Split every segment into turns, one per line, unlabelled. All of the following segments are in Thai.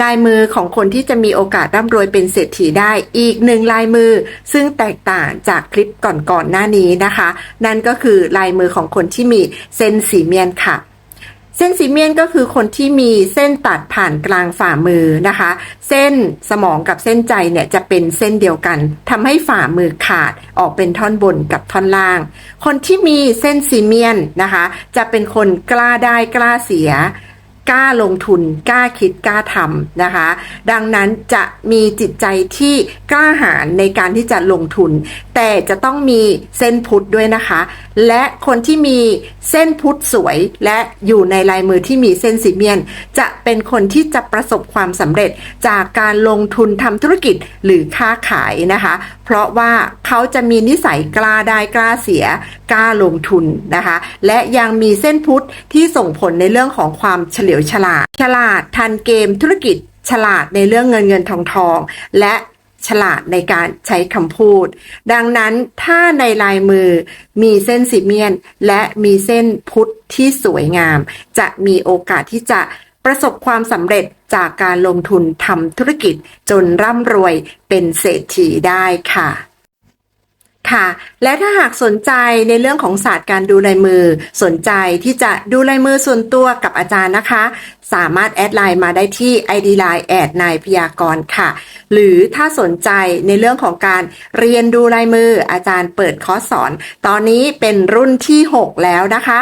ลายมือของคนที่จะมีโอกาสร่ำรวยเป็นเศรษฐีได้อีกหนึ่งลายมือ ซึ่งแตกต่างจากคลิปก่อนๆหน้านี้นะคะ นั่นก็คือลายมือของคนที่มีเส้นสีเมียนค่ะ เส้นสีเมียนก็คือคนที่มีเส้นตัดผ่านกลางฝ่ามือนะคะ เส้นสมองกับเส้นใจเนี่ยจะเป็นเส้นเดียวกันทำให้ฝ่ามือขาดออกเป็นท่อนบนกับท่อนล่าง คนที่มีเส้นสีเมียนนะคะ จะเป็นคนกล้าได้กล้าเสีย กล้าลงทุน กล้าคิดกล้าทำนะคะ ดังนั้นจะมีจิตใจที่กล้าหาญในการที่จะลงทุน แต่จะต้องมีเส้นพุทธด้วยนะคะ และคนที่มีเส้นพุทธสวย และอยู่ในลายมือที่มีเส้นสีเมียน จะเป็นคนที่จะประสบความสำเร็จจากการลงทุนทำธุรกิจหรือค้าขายนะคะ เพราะว่าเขาจะมีนิสัยกล้าได้กล้าเสีย กล้าลงทุนนะคะ และยังมีเส้นพุทธที่ส่งผลในเรื่องของความเฉลียวฉลาด ฉลาดทันเกมธุรกิจ ฉลาดในเรื่องเงินเงินทองทอง และฉลาดในการใช้คำพูด ดังนั้นถ้าในลายมือมีเส้นสีเมียน และมีเส้นพุทธที่สวยงาม จะมีโอกาสที่จะประสบความสำเร็จจากการลงทุนทำธุรกิจจนร่ำรวยเป็นเศรษฐีได้ค่ะ ค่ะ และถ้าหากสนใจในเรื่องของศาสตร์การดูลายมือ สนใจที่จะดูลายมือส่วนตัวกับอาจารย์นะคะ สามารถแอดไลน์มาได้ที่ ID Line แอดนายพยากรค่ะ หรือถ้าสนใจในเรื่องของการเรียนดูลายมือ อาจารย์เปิดคอร์สสอน ตอนนี้เป็นรุ่นที่ 6 แล้วนะคะ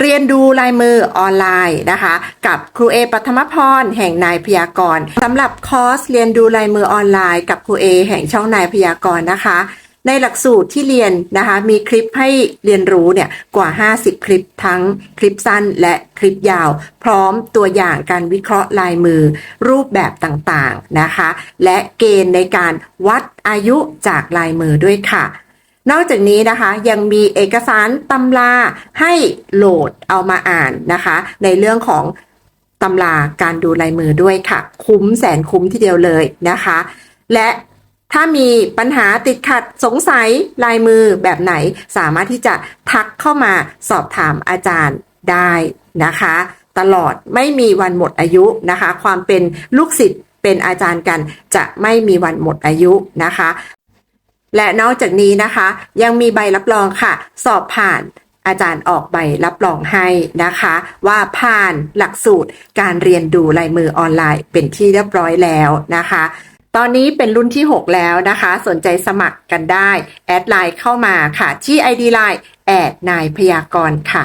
เรียนดูลายมือออนไลน์นะคะ กับครูเอปัทมพรแห่งนายพยากรสำหรับคอร์สเรียนดูลายมือออนไลน์ กับครูเอแห่งช่องนายพยากรนะคะ ในหลักสูตรที่เรียนนะคะมีคลิปให้เรียนรู้เนี่ยกว่า 50 คลิปทั้งคลิปสั้นและคลิปยาว พร้อมตัวอย่างการวิเคราะห์ลายมือรูปแบบต่างๆนะคะ และเกณฑ์ในการวัดอายุจากลายมือด้วยค่ะนอกจากนี้นะคะยังมีเอกสารตำราให้โหลดเอามาอ่านนะคะ ในเรื่องของตำราการดูลายมือด้วยค่ะ คุ้มแสนคุ้มทีเดียวเลยนะคะ และ ถ้ามีปัญหาติดขัดสงสัยลายมือแบบไหน สามารถที่จะทักเข้ามาสอบถามอาจารย์ได้นะคะ ตลอดไม่มีวันหมดอายุนะคะ ความเป็นลูกศิษย์เป็นอาจารย์กัน จะไม่มีวันหมดอายุนะคะ และนอกจากนี้นะคะ ยังมีใบรับรองค่ะ สอบผ่านอาจารย์ออกใบรับรองให้นะคะ ว่าผ่านหลักสูตรการเรียนดูลายมือออนไลน์เป็นที่เรียบร้อยแล้วนะคะ ตอนนี้เป็นรุ่นที่ 6 แล้วนะคะ สนใจสมัครกันได้ แอดไลน์เข้ามาค่ะ ที่ ID Line แอดนายพยากรค่ะ